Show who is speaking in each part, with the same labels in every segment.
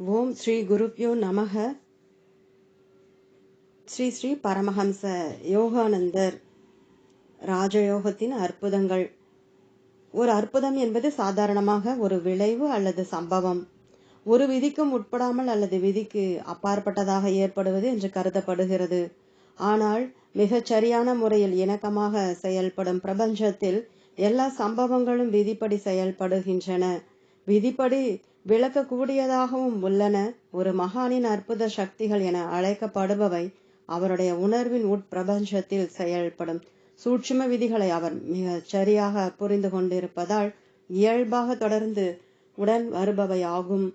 Speaker 1: ஓம் ஸ்ரீ குருப்யோ நமக. ஸ்ரீ ஸ்ரீ பரமஹம்ச யோகானந்தர் ராஜயோகத்தின் அற்புதங்கள். ஒரு அற்புதம் என்பது சாதாரணமாக ஒரு விளைவு அல்லது சம்பவம். ஒரு விதிக்கும் உட்படாமல் அல்லது விதிக்கு அப்பாற்பட்டதாக ஏற்படுவது என்று கருதப்படுகிறது. ஆனால் மிகச் சரியான முறையில் இணக்கமாக செயல்படும் பிரபஞ்சத்தில் எல்லா சம்பவங்களும் விதிப்படி செயல்படுகின்றன. விதிப்படி விளக்கக்கூடியதாகவும் உள்ளன. ஒரு மகானின் அற்புத சக்திகள் என அழைக்கப்படுபவை அவருடைய உணர்வின் உட்பிரபஞ்சத்தில் செயல்படும். சூட்சும விதிகளை அவர் மிக சரியாக புரிந்து கொண்டிருப்பதால் இயல்பாக தொடர்ந்து உடன் வருபவை ஆகும்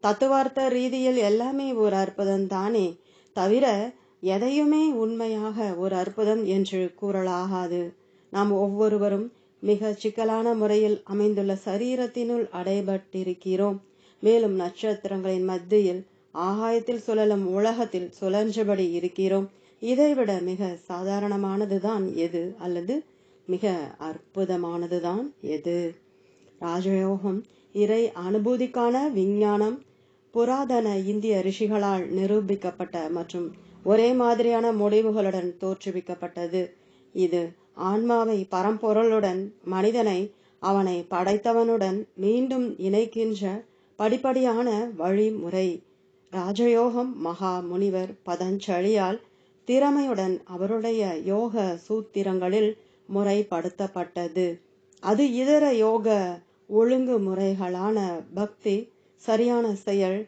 Speaker 1: தத்துவார்த்த ரீதியில் எல்லாமே ஒரு அற்புதம் தானே தவிர எதையுமே உண்மையாக ஒரு அற்புதம் என்று கூறலாகாது. நாம் ஒவ்வொருவரும் மிக சிக்கலான முறையில் அமைந்துள்ள சரீரத்தினுள் அடைபட்டிருக்கிறோம். மேலும் நட்சத்திரங்களின் மத்தியில் ஆகாயத்தில் சுழலும் உலகத்தில் சுழன்றபடி இருக்கிறோம். இதைவிட மிக சாதாரணமானதுதான் எது அல்லது மிக அற்புதமானதுதான் எது? ராஜயோகம் இறை அனுபூதிக்கான விஞ்ஞானம் புராதன இந்திய ரிஷிகளால் நிரூபிக்கப்பட்ட மற்றும் ஒரே மாதிரியான முடிவுகளுடன் தோற்றுவிக்கப்பட்டது. இது ஆன்மாவை பரம்பொருளுடன் மனிதனை அவனை படைத்தவனுடன் மீண்டும் இணைக்கின்ற படிப்படியான வழிமுறை. ராஜயோகம் மகா முனிவர் பதஞ்சலியால் திறமையுடன் அவருடைய யோக சூத்திரங்களில் முறைப்படுத்தப்பட்டது. அது இதர யோக ஒழுங்குமுறைகளான பக்தி சரியான செயல்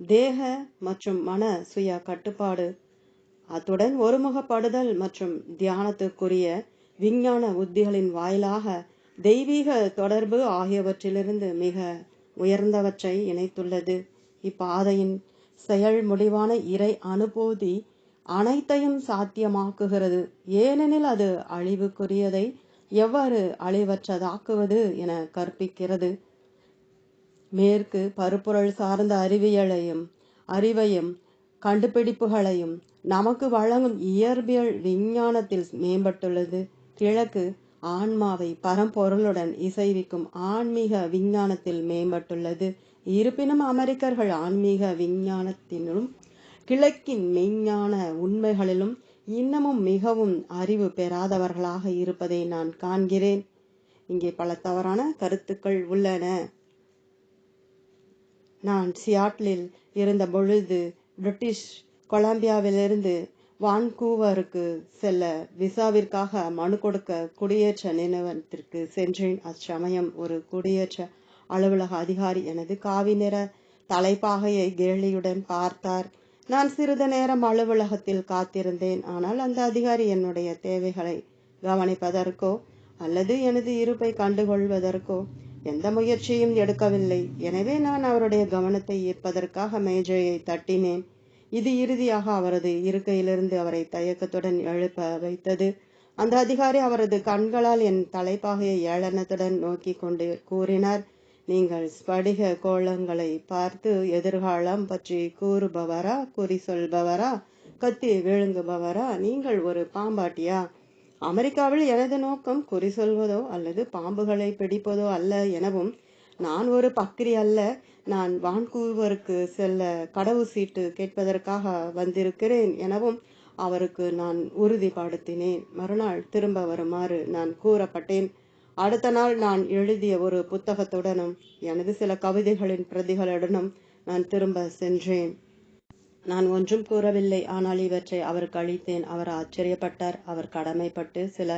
Speaker 1: தேக மற்றும் மன சுய கட்டுப்பாடு அத்துடன் ஒருமுகப்படுதல் மற்றும் தியானத்துக்குரிய விஞ்ஞான உத்திகளின் வாயிலாக தெய்வீக தொடர்பு ஆகியவற்றிலிருந்து மிக உயர்ந்தவற்றை இணைத்துள்ளது. இப்பாதையின் செயல் முடிவான இறை அனுபூதி அனைத்தையும் சாத்தியமாக்குகிறது. ஏனெனில் அது அழிவுக்குரியதை எவ்வாறு அழிவற்றதாக்குவது என கற்பிக்கிறது. மேற்கு பருப்பொருள் சார்ந்த அறிவியலையும் அறிவையும் கண்டுபிடிப்புகளையும் நமக்கு வழங்கும் இயற்பியல் விஞ்ஞானத்தில் மேம்பட்டுள்ளது. கிழக்கு ஆன்மாவை பரம்பொருளுடன் இசைவிக்கும் ஆன்மீக விஞ்ஞானத்தில் மேம்பட்டுள்ளது. இருப்பினும் அமெரிக்கர்கள் ஆன்மீக விஞ்ஞானத்திலும் கிழக்கின் மெய்ஞான உண்மைகளிலும் இன்னமும் மிகவும் அறிவு பெறாதவர்களாக இருப்பதை நான் காண்கிறேன். இங்கே பல தவறான கருத்துக்கள் உள்ளன. நான் சியாட்லில் இருந்த பொழுது பிரிட்டிஷ் கொலம்பியாவிலிருந்து வான்கூவருக்கு செல்ல விசாவிற்காக மனு கொடுக்க குடியேற்ற நினைவகத்திற்கு சென்றேன். அச்சமயம் ஒரு குடியேற்ற அலுவலக அதிகாரி எனது காவி நிற தலைப்பாகையை கேலியுடன் பார்த்தார். நான் சிறிது நேரம் அலுவலகத்தில் காத்திருந்தேன். ஆனால் அந்த அதிகாரி என்னுடைய தேவைகளை கவனிப்பதற்கோ அல்லது எனது இருப்பை கண்டுகொள்வதற்கோ எந்த முயற்சியும் எடுக்கவில்லை. எனவே நான் அவருடைய கவனத்தை ஈர்ப்பதற்காக மேஜையை தட்டினேன். இது இறுதியாக அவரது இருக்கையிலிருந்து அவரை தயக்கத்துடன் எழுப்ப வைத்தது. அந்த அதிகாரி அவரது கண்களால் என் தலைப்பாகையை ஏளனத்துடன் நோக்கி கொண்டு கூறினார் நீங்கள் ஸ்படிக கோலங்களை பார்த்து எதிர்காலம் பற்றி கூறுபவரா குறி சொல்பவரா கத்தி விழுங்குபவரா? நீங்கள் ஒரு பாம்பாட்டியா? அமெரிக்காவில் எனது நோக்கம் குறி சொல்வதோ அல்லது பாம்புகளை பிடிப்பதோ அல்ல எனவும் நான் ஒரு பக்கிரி அல்ல. நான் வான்கூவருக்கு செல்ல கடவு சீட்டு கேட்பதற்காக வந்திருக்கிறேன் எனவும் அவருக்கு நான் உறுதிப்படுத்தினேன். மறுநாள் திரும்ப வருமாறு நான் கூறப்பட்டேன். அடுத்த நாள் நான் எழுதிய ஒரு புத்தகத்துடனும் எனது சில கவிதைகளின் பிரதிகளுடனும் நான் திரும்ப சென்றேன். நான் ஒன்றும் கூறவில்லை. ஆனால் இவற்றை அவருக்கு அளித்தேன். அவர் ஆச்சரியப்பட்டார். அவர் கடமைப்பட்டு சில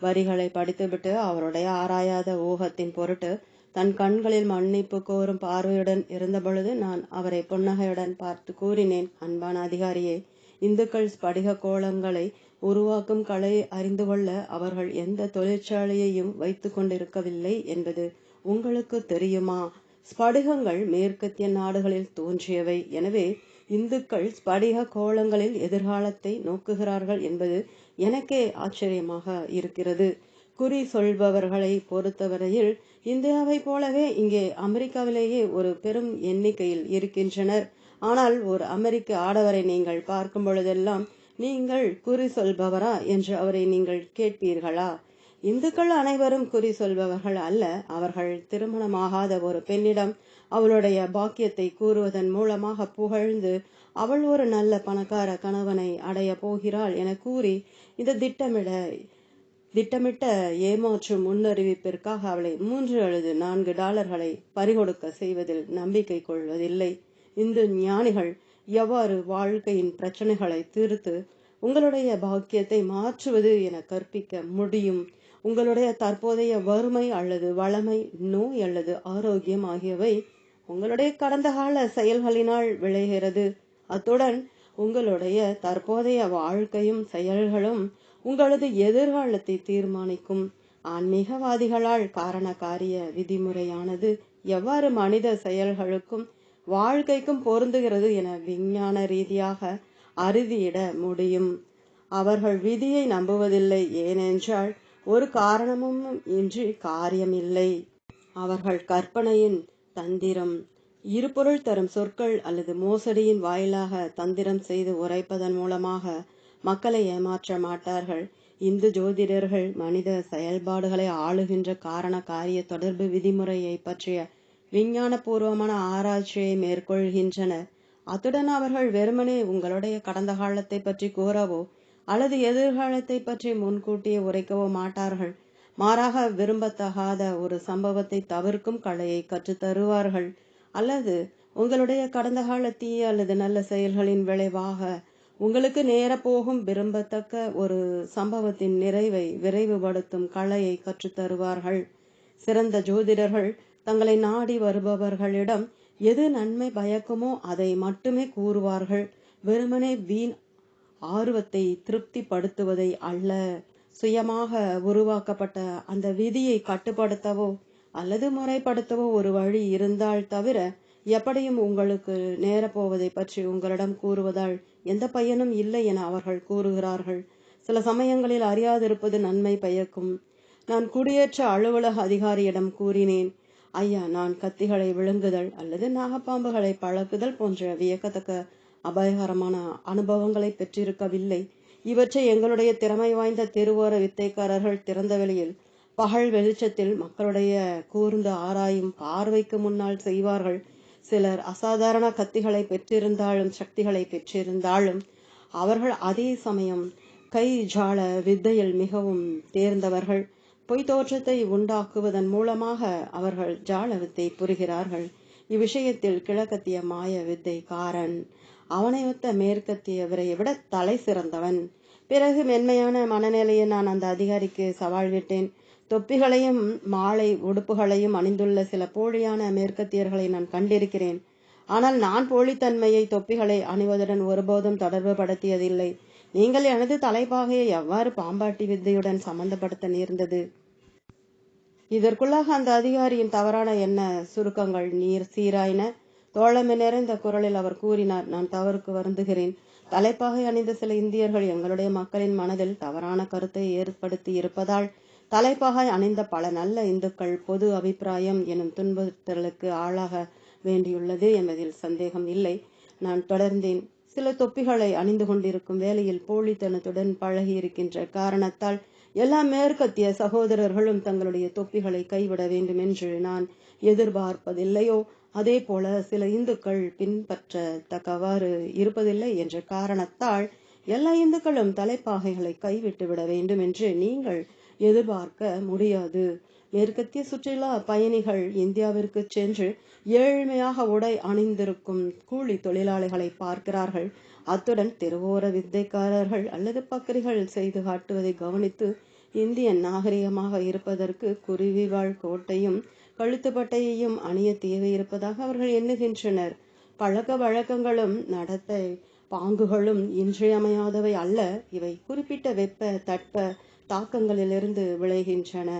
Speaker 1: வரிகளை படித்துவிட்டு அவருடைய ஆராயாத ஊகத்தின் பொருட்டு தன் கண்களில் மன்னிப்பு கோரும் பார்வையுடன் இருந்தபொழுது நான் அவரை புன்னகையுடன் பார்த்து கூறினேன் அன்பான அதிகாரியே இந்துக்கள் ஸ்படிக கோலங்களை உருவாக்கும் கலையை அறிந்து கொள்ள அவர்கள் எந்த தொழிற்சாலையையும் வைத்து கொண்டிருக்கவில்லை என்பது உங்களுக்கு தெரியுமா? ஸ்படிகங்கள் மேற்கத்திய நாடுகளில் தோன்றியவை. எனவே இந்துக்கள் ஸ்படிக கோலங்களில் எதிர்காலத்தை நோக்குகிறார்கள் என்பது எனக்கே ஆச்சரியமாக இருக்கிறது. குறி சொல்பவர்களை பொறுத்தவரையில் இந்தியாவைப் போலவே இங்கே அமெரிக்காவிலேயே ஒரு பெரும் எண்ணிக்கையில் இருக்கின்றனர். ஆனால் ஒரு அமெரிக்க ஆடவரை நீங்கள் பார்க்கும் பொழுதெல்லாம் நீங்கள் குறி சொல்பவரா என்று அவரை நீங்கள் கேட்பீர்களா? இந்துக்கள் அனைவரும் குறி சொல்பவர்கள் அல்ல. அவர்கள் திருமணமாகாத ஒரு பெண்ணிடம் அவளுடைய பாக்கியத்தை கூறுவதன் மூலமாக புகழ்ந்து அவள் ஒரு நல்ல பணக்கார கணவனை அடைய போகிறாள் என கூறி இந்த திட்டமிட திட்டமிட்ட ஏமாற்றும் முன்னறிவிப்பிற்காக அவளை மூன்று அல்லது நான்கு டாலர்களை பறிகொடுக்க செய்வதில் நம்பிக்கை கொள்வதில்லை. இந்து ஞானிகள் எவ்வாறு வாழ்க்கையின் பிரச்சனைகளை தீர்த்து உங்களுடைய பாக்கியத்தை மாற்றுவது என கற்பிக்க முடியும்? உங்களுடைய தற்போதைய வறுமை அல்லது வளமை நோய் அல்லது ஆரோக்கியம் ஆகியவை உங்களுடைய கடந்த கால செயல்களினால் விளைகிறது. அத்துடன் உங்களுடைய தற்போதைய வாழ்க்கையும் செயல்களும் உங்களது எதிர்காலத்தை தீர்மானிக்கும் ஆன்மீகவாதிகளால் காரண காரிய விதிமுறையானது எவ்வாறு மனித செயல்களுக்கும் வாழ்க்கைக்கும் பொருந்துகிறது என விஞ்ஞான ரீதியாக அறுதியிட முடியும். அவர்கள் விதியை நம்புவதில்லை ஏனென்றால் ஒரு காரணமும் இன்றி காரியமில்லை. அவர்கள் கற்பனையின் தந்திரம் இருபொருள் தரும் சொற்கள் அல்லது மோசடியின் வாயிலாக தந்திரம் செய்து உரைப்பதன் மூலமாக மக்களை ஏமாற்ற மாட்டார்கள். இந்து ஜோதிடர்கள் மனித செயல்பாடுகளை ஆளுகின்ற காரண காரிய தொடர்பு விதிமுறையை பற்றிய விஞ்ஞானபூர்வமான ஆராய்ச்சியை மேற்கொள்கின்றனர். அத்துடன் அவர்கள் வெறுமனே உங்களுடைய கடந்த காலத்தை பற்றி கூறவோ அல்லது எதிர்காலத்தை பற்றி முன்கூட்டியே உரைக்கவோ மாட்டார்கள். மாறாக விரும்பத்தகாத ஒரு சம்பவத்தை தவிர்க்கும் கலையை கற்றுத் தருவார்கள். அல்லது உங்களுடைய கடந்த கால தீய அல்லது நல்ல செயல்களின் விளைவாக உங்களுக்கு நேர போகும் விரும்பத்தக்க ஒரு சம்பவத்தின் நிறைவை விரைவுபடுத்தும் கலையை கற்றுத்தருவார்கள் சிறந்த ஜோதிடர்கள் தங்களை நாடி வருபவர்களிடம் எது நன்மை பயக்குமோ அதை மட்டுமே கூறுவார்கள். வெறுமனே வீண் ஆர்வத்தை திருப்திப்படுத்துவதை அல்ல. சுயமாக உருவாக்கப்பட்ட அந்த விதியை கட்டுப்படுத்தவோ அல்லது முறைப்படுத்தவோ ஒரு வழி இருந்தால் தவிர எப்படியும் உங்களுக்கு நேரப்போவதை பற்றி உங்களிடம் கூறுவதால் எந்த பயனும் இல்லை என அவர்கள் கூறுகிறார்கள். சில சமயங்களில் அறியாதிருப்பது நன்மை பயக்கும். நான் குடியேற்ற அலுவலக அதிகாரியிடம் கூறினேன் ஐயா நான் கத்திகளை விழுங்குதல் அல்லது நாகப்பாம்புகளை பழக்குதல் போன்ற வியக்கத்தக்க அபாயகரமான அனுபவங்களை பெற்றிருக்கவில்லை. இவற்றை எங்களுடைய திறமை வாய்ந்த தெருவோர வித்தைக்காரர்கள் திறந்த வெளியில் பகல் வெளிச்சத்தில் மக்களுடைய கூர்ந்து ஆராயும் பார்வைக்கு முன்னால் செய்வார்கள். சிலர் அசாதாரண கத்திகளை பெற்றிருந்தாலும் சக்திகளை பெற்றிருந்தாலும் அவர்கள் அதே சமயம் கை ஜால வித்தையில் மிகவும் தேர்ந்தவர்கள். பொய் தோற்றத்தை உண்டாக்குவதன் மூலமாக அவர்கள் ஜால வித்தை புரிகிறார்கள். இவ்விஷயத்தில் கிழக்கத்திய மாய வித்தைக்காரன் ஒத்த மேற்கத்தியவரை விட தலை சிறந்தவன். பிறகு மென்மையான மனநிலையை நான் அந்த அதிகாரிக்கு சவால் விட்டேன். தொப்பிகளையும் மாலை உடுப்புகளையும் அணிந்துள்ள சில போலியான மேற்கத்தியர்களை நான் கண்டிருக்கிறேன். ஆனால் நான் போலித்தன்மையை தொப்பிகளை அணிவதுடன் ஒருபோதும் தொடர்பு படுத்தியதில்லை நீங்கள் எனது தலைப்பாகையை எவ்வாறு பாம்பாட்டி வித்தையுடன் சம்பந்தப்படுத்த நேர்ந்தது? இதற்குள்ளாக அந்த அதிகாரியின் தவறான என்ன சுருக்கங்கள்? நீர் சீராயின? தோழமை நிறைந்த குரலில் அவர் கூறினார் நான் தவறுக்கு வருந்துகிறேன். தலைப்பாகை அணிந்த சில இந்தியர்கள் எங்களுடைய மக்களின் மனதில் தவறான கருத்தை ஏற்படுத்தி இருப்பதால் தலைப்பாகை அணிந்த பல நல்ல இந்துக்கள் பொது அபிப்பிராயம் எனும் துன்புறுத்தலுக்கு ஆளாக வேண்டியுள்ளது என்பதில் சந்தேகம் இல்லை. நான் தொடர்ந்தேன். சில தொப்பிகளை அணிந்து கொண்டிருக்கும் வேளையில் போலித்தனத்துடன் பழகி இருக்கின்ற காரணத்தால் எல்லா மேற்கத்திய சகோதரர்களும் தங்களுடைய தொப்பிகளை கைவிட வேண்டும் என்று நான் எதிர்பார்ப்பதில்லையோ? அதே போல சில இந்துக்கள் பின்பற்ற தக்கவாறு இருப்பதில்லை என்ற காரணத்தால் எல்லா இந்துக்களும் தலைப்பாகைகளை கைவிட்டு விட வேண்டும் என்று நீங்கள் எதிர்பார்க்க முடியாது. மேற்கத்திய சுற்றுலா பயணிகள் இந்தியாவிற்கு சென்று ஏழ்மையாக உடை அணிந்திருக்கும் கூலி தொழிலாளிகளை பார்க்கிறார்கள். அத்துடன் தெருவோர வித்தைக்காரர்கள் அல்லது பக்கரிகள் செய்து காட்டுவதை கவனித்து இந்திய நாகரிகமாக இருப்பதற்கு குருவிவாழ் கோட்டையும் கழுத்துப்பட்டையையும் அணிய தேவை இருப்பதாக அவர்கள் எண்ணுகின்றனர். பழக்க வழக்கங்களும் நடத்தை பாங்குகளும் இன்றியமையாதவை அல்ல. இவை குறிப்பிட்ட வெப்ப தட்ப தாக்கங்களிலிருந்து விளைகின்றன.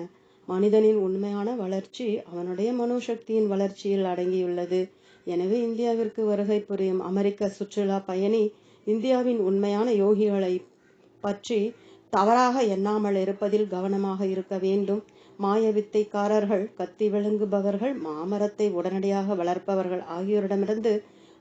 Speaker 1: மனிதனின் உண்மையான வளர்ச்சி அவனுடைய மனோசக்தியின் வளர்ச்சியில் அடங்கியுள்ளது. எனவே இந்தியாவிற்கு வருகை புரியும் அமெரிக்க சுற்றுலா பயணி இந்தியாவின் உண்மையான யோகிகளை பற்றி தவறாக எண்ணாமல் இருப்பதில் கவனமாக இருக்க வேண்டும். மாய வித்தைக்காரர்கள் கத்தி விளங்குபவர்கள் மாமரத்தை உடனடியாக வளர்ப்பவர்கள் ஆகியோரிடமிருந்து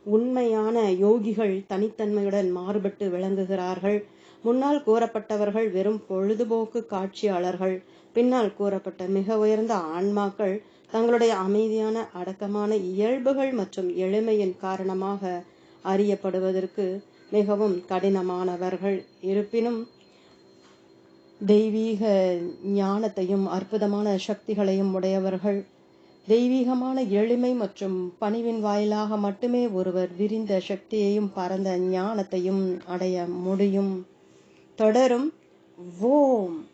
Speaker 1: உண்மையான யோகிகள் தனித்தன்மையுடன் மாறுபட்டு விளங்குகிறார்கள். முன்னால் கூறப்பட்டவர்கள் வெறும் பொழுதுபோக்கு காட்சியாளர்கள் பின்னால் கூறப்பட்ட மிக உயர்ந்த ஆன்மாக்கள் தங்களுடைய அமைதியான அடக்கமான இயல்புகள் மற்றும் எளிமையின் காரணமாக அறியப்படுவதற்கு மிகவும் கடினமானவர்கள். இருப்பினும் தெய்வீக ஞானத்தையும் அற்புதமான சக்திகளையும் உடையவர்கள். தெய்வீகமான எளிமை மற்றும் பணிவின் வாயிலாக மட்டுமே ஒருவர் விரிந்த சக்தியையும் பரந்த ஞானத்தையும் அடைய முடியும். தொடரும். ஓம்.